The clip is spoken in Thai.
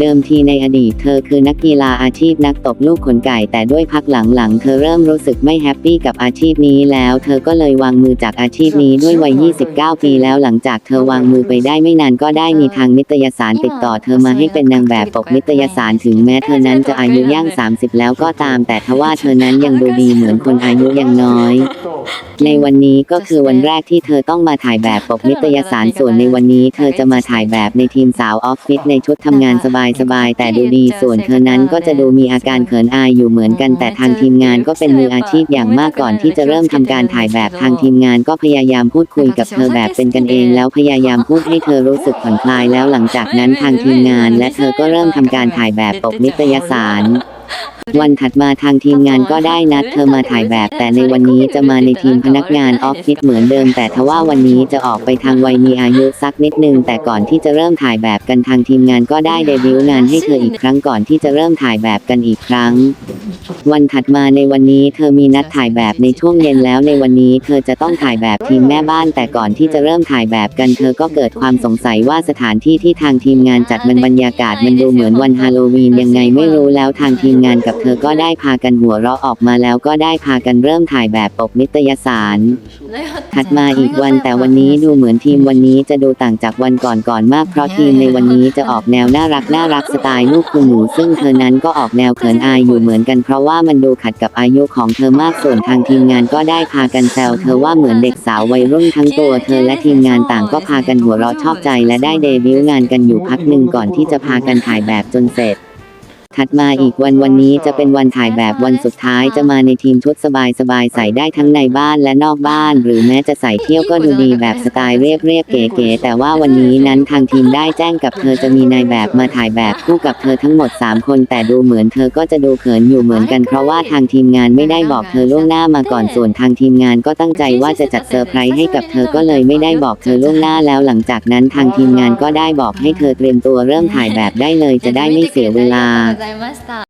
เดิมทีในอดีตเธอคือนักกีฬาอาชีพนักตบลูกขนไก่แต่ด้วยพักหลังๆ เธอเริ่มรู้สึกไม่แฮปปี้กับอาชีพนี้แล้วเธอก็เลยวางมือจากอาชีพนี้ด้วยวัย 29 ปีแล้วหลังจากเธอวางมือไปได้ไม่นานก็ได้มีทางนิตยสารติดต่อเธอมาให้เป็นนางแบบปกนิตยสารถึงแม้เธอนั้นจะอายุย่าง 30 แล้วก็ตาม แต่ทว่าเธอนั้นยังดูดีเหมือนคนอายุยังน้อย ในวันนี้ก็คือวันแรกที่เธอต้องมาถ่ายแบบปกนิตยสารส่วนในวันนี้ เธอจะมาถ่ายแบบในทีมสาวออฟฟิศในชุดทำงานสบายๆแต่ดูดีส่วนเธอนั้นก็จะดูมีอาการเขินอายอยู่เหมือนกัน แต่ทางทีมงานก็เป็นมืออาชีพอย่างมากก่อนที่จะเริ่มทำการถ่ายแบบทางทีมงานก็พยายามพูดคุยกับเธอแบบเป็นกันเอง แล้วพยายามพูดให้เธอรู้สึกผ่อนคลายแล้วหลังจากนั้นทางทีมงาน และเธอก็เริ่มทำการถ่ายแบบปกนิตยสาร วันถัดมาทางทีมงานก็ได้นัดเธอมาถ่ายแบบ แต่ในวันนี้จะมาในทีมพนักงานออฟฟิศเหมือนเดิม แต่ทว่าวันนี้จะออกไปทางวัยมีอายุสักนิดนึง แต่ก่อนที่จะเริ่มถ่ายแบบกันทางทีมงานก็ได้เดบิวต์งานให้เธออีกครั้งก่อนที่จะเริ่มถ่ายแบบกันอีกครั้ง วันถัดมาในวันนี้เธอมีนัดถ่ายแบบในช่วงเย็นแล้วในวันนี้เธอจะต้องถ่ายแบบทีมแม่บ้านแต่ก่อนที่จะเริ่มถ่ายแบบกันเธอก็เกิดความสงสัยว่าสถานที่ที่ทางทีมงานจัดมันบรรยากาศมันดูเหมือนวันฮาโลวีนยังไงไม่รู้แล้วทางทีมงานกับเธอก็ได้พากันหัวเราะออกมาแล้วก็ได้พากันเริ่มถ่ายแบบปกนิตยสารถัดมาอีกวันแต่วันนี้ดูเหมือนทีมวันนี้จะดูต่างจากวันก่อนๆมากเพราะทีมในวันนี้จะออกแนวน่ารักน่ารักสไตล์ลูกคุณหนูซึ่งเธอนั้นก็ออกแนวเขินอายอยู่เหมือนกันเพราะว่ามันดูขัดกับอายุของเธอมากส่วนทางทีมงานก็ได้พากันแซวเธอว่าเหมือนเด็กสาววัยรุ่นทั้งตัวเธอและทีมงานต่างก็พากันหัวเราะชอบใจและได้เดบิวต์งานกันอยู่พักหนึ่งก่อนที่จะพากันถ่ายแบบจนเสร็จ ถัดมาอีกวันวันนี้จะเป็นวันถ่ายแบบวันสุดท้ายจะมาในทีมชุดสบายสบายใส่ได้ทั้งในบ้านและนอกบ้าน หรือแม้จะใส่เที่ยวก็ดูดีแบบสไตล์เรียบเรียบเก๋ๆแต่ว่าวันนี้นั้นทางทีมได้แจ้งกับเธอจะมีนายแบบมาถ่ายแบบคู่กับเธอทั้งหมด 3 คน แต่ดูเหมือนเธอก็จะดูเขินอยู่เหมือนกันเพราะว่าทางทีมงานไม่ได้บอกเธอล่วงหน้ามาก่อนส่วนทางทีมงานก็ตั้งใจว่าจะจัดเซอร์ไพรส์ให้กับเธอก็เลยไม่ได้บอกเธอล่วงหน้าแล้วหลังจากนั้นทางทีมงานก็ได้บอกให้เธอเตรียมตัวเริ่มถ่ายแบบได้เลยจะได้ไม่เสียเวลาざいました。